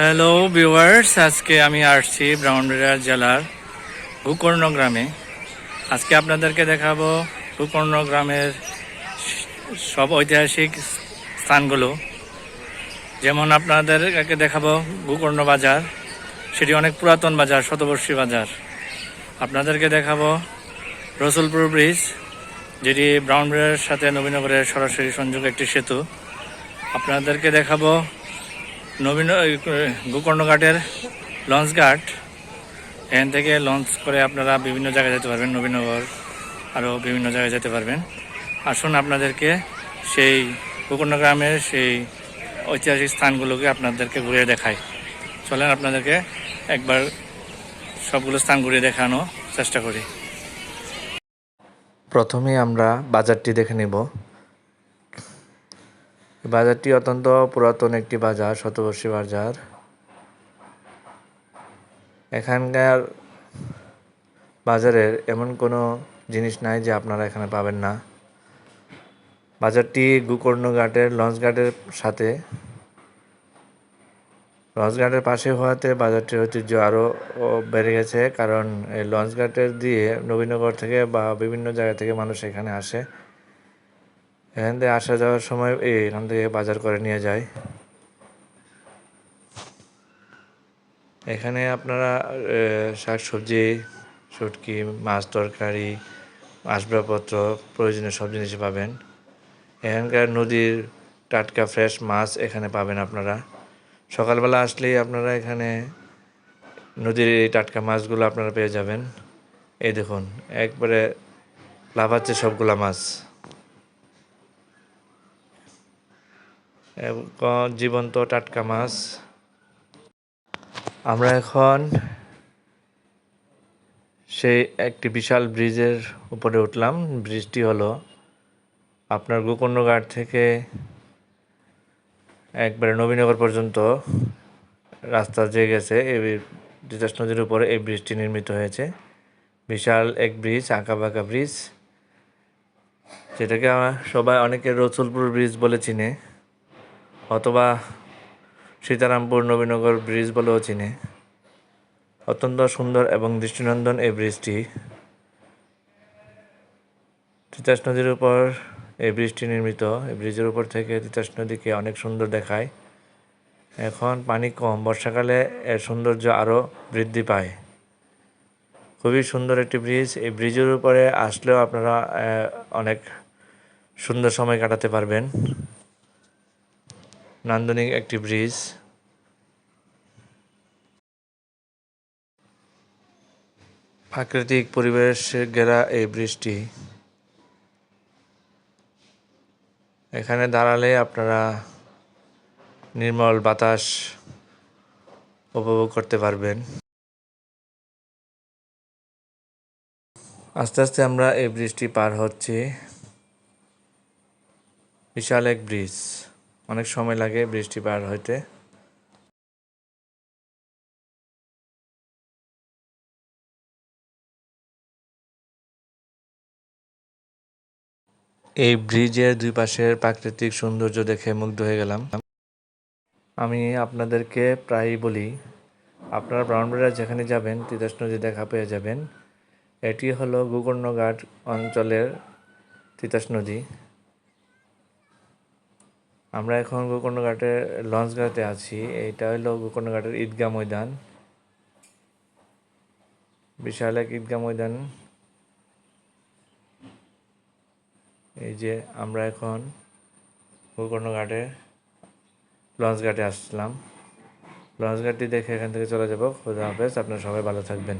Hello viewers আজকে আমি আসছি ব্রাহ্মণবাড়িয়া জেলার গোকর্ণ গ্রামে। আজকে আপনাদেরকে দেখাবো গোকর্ণ গ্রামের সব ঐতিহাসিক স্থানগুলো। যেমন আপনাদেরকে দেখাবো গোকর্ণ বাজার। সেটি অনেক পুরাতন বাজার, শতবর্ষী বাজার। আপনাদেরকে দেখাবো রসুলপুর ব্রিজ, যেটি ব্রাহ্মণবাড়িয়ার সাথে নবীনগরের সরাসরি সংযোগ একটি সেতু। আপনাদেরকে দেখাবো নবীন গোকর্ণ ঘাটের লঞ্চ ঘাট। এখান থেকে লঞ্চ করে আপনারা বিভিন্ন জায়গায় যেতে পারবেন, নবীনগর আরও বিভিন্ন জায়গায় যেতে পারবেন। আসুন আপনাদেরকে সেই গোকর্ণ গ্রামের সেই ঐতিহাসিক স্থানগুলোকে আপনাদেরকে ঘুরে দেখাই। চলেন আপনাদেরকে একবার সবগুলো স্থান ঘুরে দেখানো চেষ্টা করি। প্রথমে আমরা বাজারটি দেখে নেব। বাজারটি অত্যন্ত পুরাতন একটি বাজার, শতবর্ষী বাজার। এখানকার বাজারের এমন কোনো জিনিস নাই যে আপনারা এখানে পাবেন না। বাজারটি গোকর্ণ ঘাটের লঞ্চ ঘাটের সাথে। লঞ্চ ঘাটের পাশে হওয়াতে বাজারটির ঐতিহ্য আরও বেড়ে গেছে, কারণ এই লঞ্চ ঘাটের দিয়ে নবীনগর থেকে বা বিভিন্ন জায়গা থেকে মানুষ এখানে আসে। এখান থেকে আসা যাওয়ার সময় এই এখান থেকে বাজার করে নিয়ে যায় এখানে আপনারা শাক সবজি শুটকি, মাছ তরকারি, আসবাবপত্র, প্রয়োজনীয় সব জিনিস পাবেন। এখানকার নদীর টাটকা ফ্রেশ মাছ এখানে পাবেন আপনারা। সকালবেলা আসলেই আপনারা এখানে নদীর এই টাটকা মাছগুলো আপনারা পেয়ে যাবেন। এই দেখুন, একবারে লাফাচ্ছে সবগুলা মাছ। জীবন্ত টাটকা মাছ। আমরা এখন সেই একটি বিশাল ব্রিজের উপরে উঠলাম। ব্রিজটি হলো আপনার গোকর্ণঘাট থেকে একবারে নবীনগর পর্যন্ত রাস্তা যে গেছে এই তিতাস নদীর উপরে এই ব্রিজটি নির্মিত হয়েছে। বিশাল এক ব্রিজ, আঁকা বাঁকা ব্রিজ, যেটাকে আমরা সবাই অনেকে রসুলপুর ব্রিজ বলে চিনে। অথবা সীতারামপুর নবীনগর ব্রিজ বলেও চিনে। অত্যন্ত সুন্দর এবং দৃষ্টিনন্দন এই ব্রিজটি। তিতাস নদীর উপর এই ব্রিজটি নির্মিত। এই ব্রিজের উপর থেকে তিতাস নদীকে অনেক সুন্দর দেখায়। এখন পানি কম, বর্ষাকালে এর সৌন্দর্য আরও বৃদ্ধি পায়। খুবই সুন্দর একটি ব্রিজ। এই ব্রিজের উপরে আসলেও আপনারা অনেক সুন্দর সময় কাটাতে পারবেন। নান্দনিক একটি ব্রিজ। প্রাকৃতিক পরিবেশ ঘেরা এই ব্রিজটি। এখানে দাঁড়ালে আপনারা নির্মল বাতাস উপভোগ করতে পারবেন। আস্তে আস্তে আমরা এই ব্রিজটি পার হচ্ছি। বিশাল এক ব্রিজ। অনেক সময় লাগে বৃষ্টি পার হইতে। এই ব্রিজের দুই পাশের প্রাকৃতিক সৌন্দর্য দেখে মুগ্ধ হয়ে গেলাম। আমি আপনাদেরকে প্রায়ই বলি, আপনারা ব্রাহ্মণবাড়িয়া যেখানে যাবেন, তিতাস নদী দেখা পেয়ে যাবেন। এটি হলো গোকর্ণঘাট অঞ্চলের তিতাস নদী। আমরা এখন গোকর্ণঘাটের লঞ্চ ঘাটে আছি। এইটা হলো গোকর্ণঘাটের ঈদগাহ ময়দান। বিশাল এক ঈদগাহ ময়দান। এই যে আমরা এখন গোকর্ণঘাটে লঞ্চ ঘাটে আসলাম। লঞ্চ ঘাটটি দেখে এখান থেকে চলে যাব। খোঁজা হাফেজ, আপনারা সবাই ভালো থাকবেন।